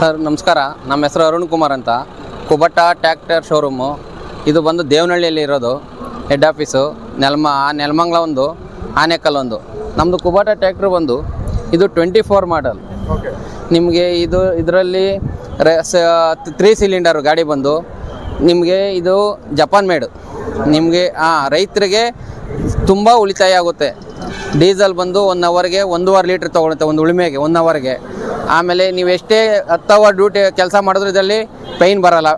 Sir ನಮಸ್ಕಾರ. ನಮ್ಮ ಹೆಸರು ಅರುಣ್ ಕುಮಾರ್ ಅಂತ. ಕುಬಟ್ಟ ಟ್ಯಾಕ್ಟರ್ ಶೋರೂಮು ಇದು ಬಂದು ದೇವನಹಳ್ಳಿಯಲ್ಲಿ ಇರೋದು. ಹೆಡ್ ಆಫೀಸು ನೆಲ್ಮ ನೆಲ್ಮಂಗ್ಲ ಒಂದು ಆನೆಕಲ್ ಒಂದು. ನಮ್ಮದು ಕುಬಟ ಟ್ಯಾಕ್ಟ್ರ್ ಬಂದು ಇದು ಟ್ವೆಂಟಿ ಫೋರ್ ಮಾಡಲ್ ಓಕೆ ನಿಮಗೆ ಇದು ಇದರಲ್ಲಿ ತ್ರೀ ಸಿಲಿಂಡರ್ ಗಾಡಿ ಬಂದು ನಿಮಗೆ ಇದು ಜಪಾನ್ ಮೇಡು ನಿಮಗೆ ಹಾಂ ರೈತರಿಗೆ ತುಂಬ ಉಳಿತಾಯ ಆಗುತ್ತೆ. ಡೀಸೆಲ್ ಬಂದು ಒನ್ ಅವರ್ಗೆ ಒಂದೂವರೆ ಲೀಟ್ರ್ ತೊಗೊಳುತ್ತೆ ಒಂದು ಉಳುಮೆಗೆ ಒನ್ ಅವರ್ಗೆ ಆಮೇಲೆ ನೀವು ಎಷ್ಟೇ ಹತ್ತು ಅವರ್ ಡ್ಯೂಟಿ ಕೆಲಸ ಮಾಡಿದ್ರೆ ಇದರಲ್ಲಿ ಪೈನ್ ಬರಲ್ಲ.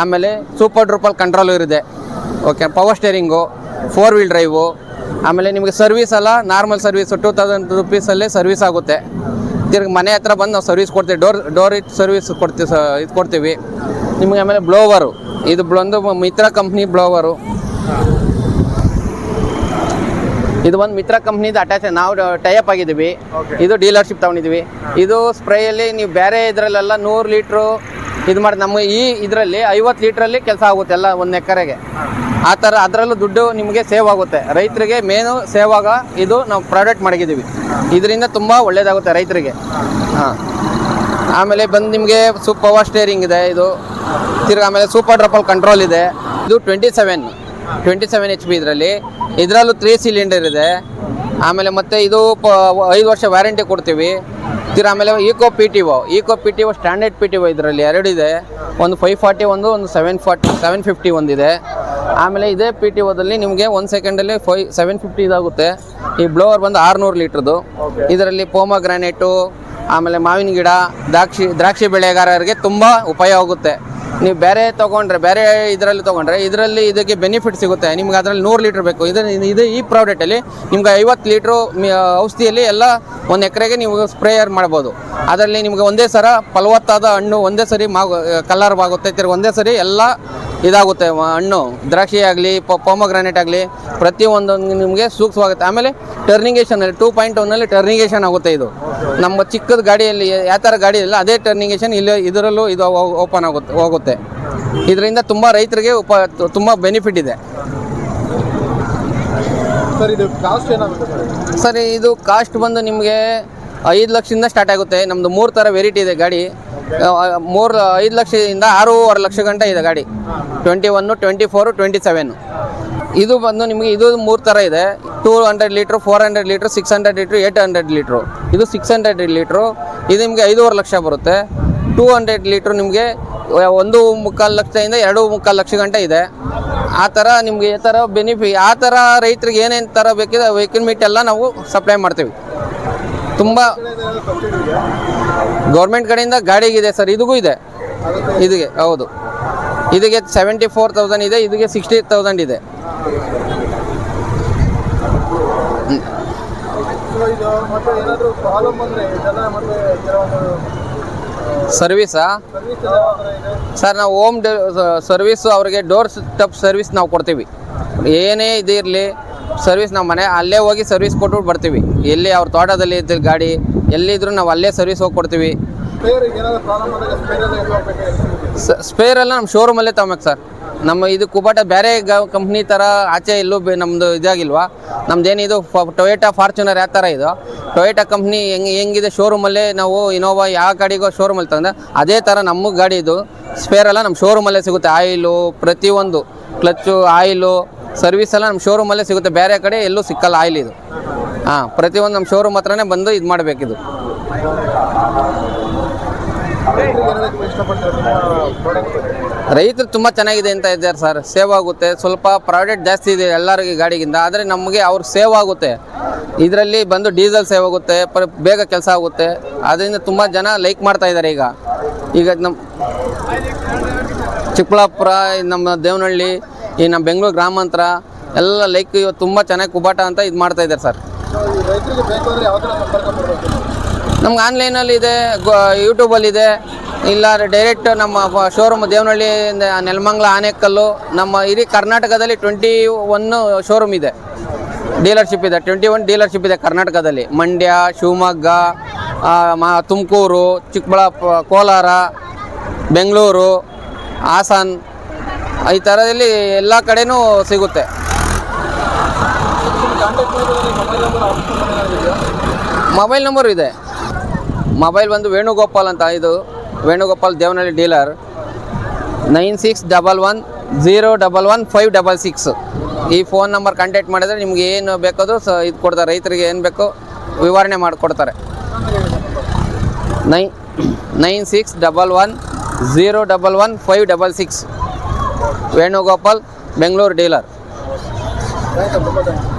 ಆಮೇಲೆ ಸೂಪರ್ ಡ್ರೂಪಲ್ ಕಂಟ್ರೋಲ್ ಇರುತ್ತೆ. Okay power steering four wheel drive ಆಮೇಲೆ ನಿಮಗೆ ಸರ್ವಿಸ್ ಎಲ್ಲ ನಾರ್ಮಲ್ ಸರ್ವಿಸ್ ಟೂ ತೌಸಂಡ್ ರುಪೀಸಲ್ಲೇ ಸರ್ವಿಸ್ ಆಗುತ್ತೆ. ತಿರ್ಗಿ ಮನೆ ಹತ್ರ ಬಂದು ನಾವು ಸರ್ವಿಸ್ ಕೊಡ್ತೀವಿ ಡೋರ್ ಡೋರ್ ಇಟ್ ಸರ್ವಿಸ್ ಕೊಡ್ತೀವಿ, ಸ, ಇದು ಕೊಡ್ತೀವಿ. ನಿಮಗೆ ಆಮೇಲೆ ಬ್ಲೋವರು ಇದು ಒಂದು ಮಿತ್ರ ಕಂಪ್ನಿ ಬ್ಲೋವರು ಇದು ಒಂದು ಮಿತ್ರ ಕಂಪ್ನಿದು ಅಟ್ಯಾಚ್ ನಾವು ಟೈಅಪ್ ಆಗಿದ್ದೀವಿ. ಇದು ಡೀಲರ್ಶಿಪ್ ತೊಗೊಂಡಿದ್ದೀವಿ. ಇದು ಸ್ಪ್ರೇಯಲ್ಲಿ ನೀವು ಬೇರೆ ಇದರಲ್ಲೆಲ್ಲ ನೂರು ಲೀಟ್ರು ಇದು ಮಾಡಿ ನಮ್ಮ ಈ ಇದರಲ್ಲಿ ಐವತ್ತು ಲೀಟ್ರಲ್ಲಿ ಕೆಲಸ ಆಗುತ್ತೆ ಎಲ್ಲ ಒಂದು ಎಕರೆಗೆ. ಆ ಥರ ಅದರಲ್ಲೂ ದುಡ್ಡು ನಿಮಗೆ ಸೇವ್ ಆಗುತ್ತೆ. ರೈತರಿಗೆ ಮೇನು ಸೇವ್ ಆಗ ಇದು ನಾವು ಪ್ರಾಡಕ್ಟ್ ಮಾಡಿದ್ದೀವಿ. ಇದರಿಂದ ತುಂಬ ಒಳ್ಳೆಯದಾಗುತ್ತೆ ರೈತರಿಗೆ. ಹಾಂ. ಆಮೇಲೆ ಬಂದು ನಿಮಗೆ ಸೂಪ್ ಪವರ್ ಸ್ಟೇರಿಂಗ್ ಇದೆ ಇದು ತಿರ್ಗಿ ಆಮೇಲೆ ಸೂಪರ್ ಡ್ರಪಲ್ ಕಂಟ್ರೋಲ್ ಇದೆ. ಇದು twenty seven twenty seven H B ಇದರಲ್ಲಿ. ಇದರಲ್ಲೂ ತ್ರೀ ಸಿಲಿಂಡರ್ ಇದೆ. ಆಮೇಲೆ ಮತ್ತೆ ಇದು ಪ, ಐದು ವರ್ಷ ವ್ಯಾರಂಟಿ ಕೊಡ್ತೀವಿ. ತಿರ್ಗಿ ಆಮೇಲೆ eco P T O eco P T O standard P T O ಇದರಲ್ಲಿ ಎರಡಿದೆ ಒಂದು ಫೈವ್ ಫಾರ್ಟಿ ಒಂದು ಒಂದು ಸೆವೆನ್ ಫಾರ್ಟಿ ಸೆವೆನ್ ಫಿಫ್ಟಿ ಒಂದಿದೆ ಆಮೇಲೆ ಇದೇ ಪಿ ಟಿ ಓದಲ್ಲಿ ನಿಮಗೆ ಒಂದು ಸೆಕೆಂಡಲ್ಲಿ ಫೈ ಸೆವೆನ್ ಫಿಫ್ಟಿ ಇದಾಗುತ್ತೆ. ಈ ಬ್ಲೋವರ್ ಬಂದು ಆರುನೂರು ಲೀಟ್ರದ್ದು. ಇದರಲ್ಲಿ ಪೋಮ ಗ್ರಾನೈಟು ಆಮೇಲೆ ಮಾವಿನ ಗಿಡ, ದ್ರಾಕ್ಷಿ ದ್ರಾಕ್ಷಿ ಬೆಳೆಗಾರರಿಗೆ ತುಂಬ ಉಪಯೋಗ ಆಗುತ್ತೆ. ನೀವು ಬೇರೆ ತೊಗೊಂಡ್ರೆ, ಬೇರೆ ಇದರಲ್ಲಿ ತೊಗೊಂಡ್ರೆ, ಇದರಲ್ಲಿ ಇದಕ್ಕೆ ಬೆನಿಫಿಟ್ ಸಿಗುತ್ತೆ. ನಿಮ್ಗೆ ಅದರಲ್ಲಿ ನೂರು ಲೀಟ್ರ್ ಬೇಕು. ಇದು ಇದು ಈ ಪ್ರಾಡಕ್ಟಲ್ಲಿ ನಿಮ್ಗೆ ಐವತ್ತು ಲೀಟ್ರು ಔಷಧಿಯಲ್ಲಿ ಎಲ್ಲ ಒಂದು ಎಕರೆಗೆ ನೀವು ಸ್ಪ್ರೇಯರ್ ಮಾಡ್ಬೋದು. ಅದರಲ್ಲಿ ನಿಮ್ಗೆ ಒಂದೇ ಸರ ಫಲವತ್ತಾದ ಹಣ್ಣು, ಒಂದೇ ಸರಿ ಮಾ ಕಲರ್ ಆಗುತ್ತೆ. ತಿರ್ಗಿ ಒಂದೇ ಸರಿ ಎಲ್ಲ ಇದಾಗುತ್ತೆ. ಹಣ್ಣು ದ್ರಾಕ್ಷಿ ಆಗಲಿ ಪೋಮಗ್ರಾನೇಟ್ ಆಗಲಿ ಪ್ರತಿಯೊಂದು ನಿಮಗೆ ಸೂಕ್ಷ್ಮವಾಗುತ್ತೆ. ಆಮೇಲೆ ಟರ್ನಿಂಗೇಷನಲ್ಲಿ ಟೂ ಪಾಯಿಂಟ್ ಒನ್ನಲ್ಲಿ ಟರ್ನಿಂಗೇಷನ್ ಆಗುತ್ತೆ ಇದು. ನಮ್ಮ ಚಿಕ್ಕದ ಗಾಡಿಯಲ್ಲಿ ಯಾವ ಥರ ಗಾಡಿ ಇಲ್ಲ ಅದೇ ಟರ್ನಿಂಗೇಷನ್ ಇಲ್ಲಿ ಇದರಲ್ಲೂ ಇದು ಓಪನ್ ಆಗುತ್ತೆ ಹೋಗುತ್ತೆ. ಇದರಿಂದ ತುಂಬ ರೈತರಿಗೆ ಉಪ ತುಂಬ ಬೆನಿಫಿಟ್ ಇದೆ. ಸರ್ ಇದು ಕಾಸ್ಟ್ ಏನಾಗುತ್ತೆ ಸರ್? ಸರ್ ಇದು ಕಾಸ್ಟ್ ಬಂದು ನಿಮಗೆ ಐದು ಲಕ್ಷದಿಂದ ಸ್ಟಾರ್ಟ್ ಆಗುತ್ತೆ. ನಮ್ಮದು ಮೂರು ಥರ ವೆರೈಟಿ ಇದೆ ಗಾಡಿ. ಮೂರು, ಐದು ಲಕ್ಷದಿಂದ ಆರೂವರೆ ಲಕ್ಷ ಗಂಟೆ ಇದೆ ಗಾಡಿ. Twenty one twenty four twenty seven ಇದು ಬಂದು ನಿಮಗೆ ಇದು ಮೂರು ಥರ ಇದೆ. Two hundred litre four hundred litre six hundred litre eight hundred litre ಇದು ಸಿಕ್ಸ್ ಹಂಡ್ರೆಡ್ ಲೀಟ್ರು ಇದು ನಿಮಗೆ ಐದೂವರೆ ಲಕ್ಷ ಬರುತ್ತೆ. ಟೂ ಹಂಡ್ರೆಡ್ ಲೀಟ್ರು ನಿಮಗೆ ಒಂದು ಮುಕ್ಕಾಲು ಲಕ್ಷದಿಂದ ಎರಡು ಮುಕ್ಕಾಲು ಲಕ್ಷ ಗಂಟೆ ಇದೆ. ಆ ಥರ ನಿಮಗೆ ಈ ಥರ ಬೆನಿಫಿ ಆ ಥರ ರೈತರಿಗೆ ಏನೇನು ಥರ ಬೇಕಿದೆ ವೆಹಿಕಲ್ ಮೀಟ್ ಎಲ್ಲ ನಾವು ಸಪ್ಲೈ ಮಾಡ್ತೀವಿ. ತುಂಬ ಗೌರ್ಮೆಂಟ್ ಕಡೆಯಿಂದ ಗಾಡಿಗಿದೆ ಸರ್ ಇದಕ್ಕೂ ಇದೆ. ಇದಕ್ಕೆ ಹೌದು. ಇದಕ್ಕೆ ಸೆವೆಂಟಿ ಫೋರ್ ತೌಸಂಡ್ ಇದೆ ಇದಕ್ಕೆ ಸಿಕ್ಸ್ಟಿ ತೌಸಂಡ್ ಇದೆ. ಸರ್ವಿಸಾ ಸರ್, ನಾವು ಹೋಮ್ ಡೆ ಸರ್ವಿಸು ಅವ್ರಿಗೆ ಡೋರ್ ಟಪ್ ಸರ್ವಿಸ್ ನಾವು ಕೊಡ್ತೀವಿ. ಏನೇ ಇದು ಇರಲಿ ಸರ್ವಿಸ್ ನಮ್ಮ ಮನೆ, ಅಲ್ಲೇ ಹೋಗಿ ಸರ್ವಿಸ್ ಕೊಟ್ಟು ಬರ್ತೀವಿ. ಎಲ್ಲಿ ಅವ್ರ ತೋಟದಲ್ಲಿ ಇದ್ದ ಗಾಡಿ, ಎಲ್ಲಿದ್ರು ನಾವು ಅಲ್ಲೇ ಸರ್ವಿಸ್ ಹೋಗಿ ಕೊಡ್ತೀವಿ. ಸ್ಪೇರ್ ಎಲ್ಲ ನಮ್ಮ ಶೋರೂಮಲ್ಲೇ ತಗೋಬೇಕು ಸರ್. ನಮ್ಮ ಇದು ಕುಬಾಟ ಬೇರೆ ಕಂಪ್ನಿ ಥರ ಆಚೆ ಇಲ್ಲೂ ಬೆ ನಮ್ಮದು ಇದಾಗಿಲ್ವಾ? ನಮ್ದೇನಿದು ಟೊಯೋಟಾ ಫಾರ್ಚುನರ್ ಯಾವ ಥರ ಇದು? ಟೊಯೋಟಾ ಕಂಪ್ನಿ ಹೆಂಗೆ, ಹೆಂಗಿದೆ ಶೋರೂಮಲ್ಲೇ ನಾವು ಇನೋವಾ ಯಾವ ಗಾಡಿಗೋ ಶೋರೂಮಲ್ಲಿ ತಂದ್ರೆ ಅದೇ ಥರ ನಮ್ಮ ಗಾಡಿ ಇದು. ಸ್ಪೇರ್ ಎಲ್ಲ ನಮ್ಮ ಶೋರೂಮಲ್ಲೇ ಸಿಗುತ್ತೆ. ಆಯಿಲು ಪ್ರತಿಯೊಂದು. ಕ್ಲಚ್ಚು ಆಯಿಲು ಸರ್ವಿಸ್ ಎಲ್ಲ ನಮ್ಮ ಶೋರೂಮಲ್ಲೇ ಸಿಗುತ್ತೆ. ಬೇರೆ ಕಡೆ ಎಲ್ಲೂ ಸಿಕ್ಕಲ್ಲ ಆಯಿಲ್ ಇದು. ಹಾಂ, ಪ್ರತಿಯೊಂದು ನಮ್ಮ ಶೋರೂಮ್ ಹತ್ರನೇ ಬಂದು ಇದು ಮಾಡಬೇಕಿದು. ರೈತರು ತುಂಬ ಚೆನ್ನಾಗಿದೆ ಅಂತ ಇದ್ದಾರೆ ಸರ್. ಸೇವ್ ಆಗುತ್ತೆ. ಸ್ವಲ್ಪ ಪ್ರಾಡಕ್ಟ್ ಜಾಸ್ತಿ ಇದೆ ಎಲ್ಲರಿಗೆ ಗಾಡಿಗಿಂತ. ಆದರೆ ನಮಗೆ ಅವ್ರು ಸೇವ್ ಆಗುತ್ತೆ. ಇದರಲ್ಲಿ ಬಂದು ಡೀಸೆಲ್ ಸೇವ್ ಆಗುತ್ತೆ. ಬೇಗ ಕೆಲಸ ಆಗುತ್ತೆ. ಅದರಿಂದ ತುಂಬ ಜನ ಲೈಕ್ ಮಾಡ್ತಾ ಇದ್ದಾರೆ ಈಗ. ಈಗ ನಮ್ಮ ಚಿಕ್ಕಬಳ್ಳಾಪುರ, ನಮ್ಮ ದೇವನಹಳ್ಳಿ ಈ ನಮ್ಮ ಬೆಂಗಳೂರು ಗ್ರಾಮಾಂತರ ಎಲ್ಲ ಲೈಕ್ ಇವತ್ತು ತುಂಬ ಚೆನ್ನಾಗಿ ಕುಬಾಟ ಅಂತ ಇದು ಮಾಡ್ತಾ ಇದ್ದಾರೆ ಸರ್ ನಮ್ಗೆ ಆನ್ಲೈನಲ್ಲಿ ಇದೆ ಯೂಟ್ಯೂಬಲ್ಲಿ ಇದೆ ಇಲ್ಲ ಡೈರೆಕ್ಟ್ ನಮ್ಮ ಶೋರೂಮ್ ದೇವನಹಳ್ಳಿ ನೆಲಮಂಗ್ಲ, ಆನೆಕಲ್ಲು, ನಮ್ಮ ಇಡೀ ಕರ್ನಾಟಕದಲ್ಲಿ ಟ್ವೆಂಟಿ ಒನ್ನು ಶೋರೂಮ್ ಇದೆ. ಡೀಲರ್ಶಿಪ್ ಇದೆ ಟ್ವೆಂಟಿ ಒನ್ ಡೀಲರ್ಶಿಪ್ ಇದೆ ಕರ್ನಾಟಕದಲ್ಲಿ. ಮಂಡ್ಯ, ಶಿವಮೊಗ್ಗ ತುಮಕೂರು ಚಿಕ್ಕಬಳ್ಳಾಪುರ ಕೋಲಾರ, ಬೆಂಗಳೂರು, ಹಾಸನ್ ಈ ಥರದಲ್ಲಿ ಎಲ್ಲ ಕಡೆನೂ ಸಿಗುತ್ತೆ. ಮೊಬೈಲ್ ನಂಬರ್ ಇದೆ. ಮೊಬೈಲ್ ಬಂದು ವೇಣುಗೋಪಾಲ್ ಅಂತ, ಇದು Venugopal Devanahalli dealer. Nine six double one zero double one five double six. ಈ ಫೋನ್ ನಂಬರ್ ಕಾಂಟ್ಯಾಕ್ಟ್ ಮಾಡಿದ್ರೆ ನಿಮ್ಗೆ ಏನು ಬೇಕಾದರೂ ಸ ಇದು ಕೊಡ್ತಾರೆ. ರೈತರಿಗೆ ಏನು ಬೇಕೋ ವಿವರಣೆ ಮಾಡಿಕೊಡ್ತಾರೆ ನೈ nine six double one zero double one five double six. Venugopal Bengaluru dealer ಆಯ್ತು ತುಂಬ ಥ್ಯಾಂಕ್ಸ್